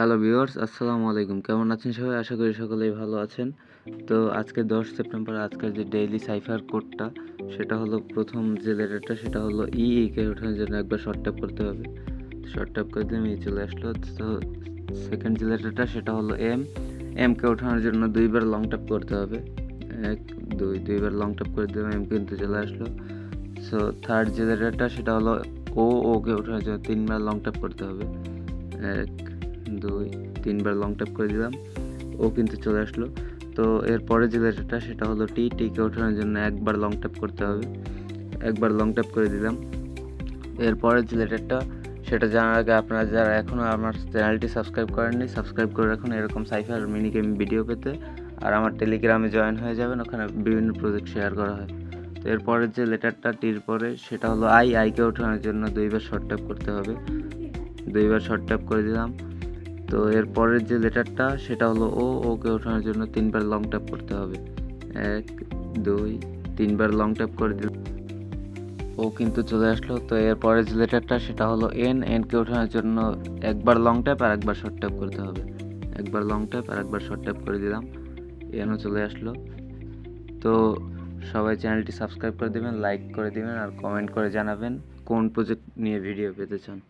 Hello viewers আসসালামু আলাইকুম কেমন আছেন সবাই? আশা করি সকলেই ভালো আছেন। তো আজকে দশ সেপ্টেম্বর, আজকের যে ডেইলি সাইফার কোডটা সেটা হলো প্রথম যে লেটারটা সেটা হলো ই কে ওঠানোর জন্য একবার শর্ট ট্যাপ করতে হবে। শর্ট ট্যাপ করে এই চলে আসলো। তো সেকেন্ড যে লেটারটা সেটা হলো এম এম কে ওঠানোর জন্য দুইবার লং ট্যাপ করতে হবে। এক, দুই, দুইবার লং ট্যাপ করে দিলাম এম কিন্তু চলে আসলো। সো থার্ড যে লেটারটা সেটা হলো ও ওকে ওঠানোর জন্য তিনবার লং ট্যাপ করতে হবে। এক দুই, তিনবার লং ট্যাপ করে দিলাম। ও কিন্তু চলে আসলো। তো এরপরে যে লেটারটা সেটা হলো টি টিকে ওঠানোর জন্য একবার লং ট্যাপ করতে হবে। একবার লং ট্যাপ করে দিলাম। এরপরের যে লেটারটা সেটা জানার আগে আপনারা যারা এখনও আমার চ্যানেলটি সাবস্ক্রাইব করেননি সাবস্ক্রাইব করে রাখুন এরকম সাইফার মিনি গেম ভিডিও পেতে। আর আমার টেলিগ্রামে জয়েন হয়ে যাবেন, ওখানে বিভিন্ন প্রজেক্ট শেয়ার করা হয়। তো এরপরের যে লেটারটা টির পরে, সেটা হলো আই আইকে ওঠানোর জন্য দুইবার শর্ট ট্যাপ করতে হবে। দুইবার শর্ট ট্যাপ করে দিলাম। তো এর পরের যে লেটারটা, সেটা হলো, ও, ওকে ওঠানোর জন্য তিনবার লং ট্যাপ করতে হবে। এক, দুই, তিনবার লং ট্যাপ করে দিল। ও কিন্তু চলে আসলো। তো এর পরের যে লেটারটা, সেটা হলো, এন, এনকে ওঠানোর জন্য একবার লং ট্যাপ আর একবার শর্ট ট্যাপ করতে হবে। একবার লং ট্যাপ আর একবার শর্ট ট্যাপ করে দিলাম। এনও চলে আসলো। তো সবাই চ্যানেলটি সাবস্ক্রাইব করে দেবেন, লাইক করে দেবেন আর কমেন্ট করে জানাবেন কোন প্রজেক্ট নিয়ে ভিডিও পেতে চান।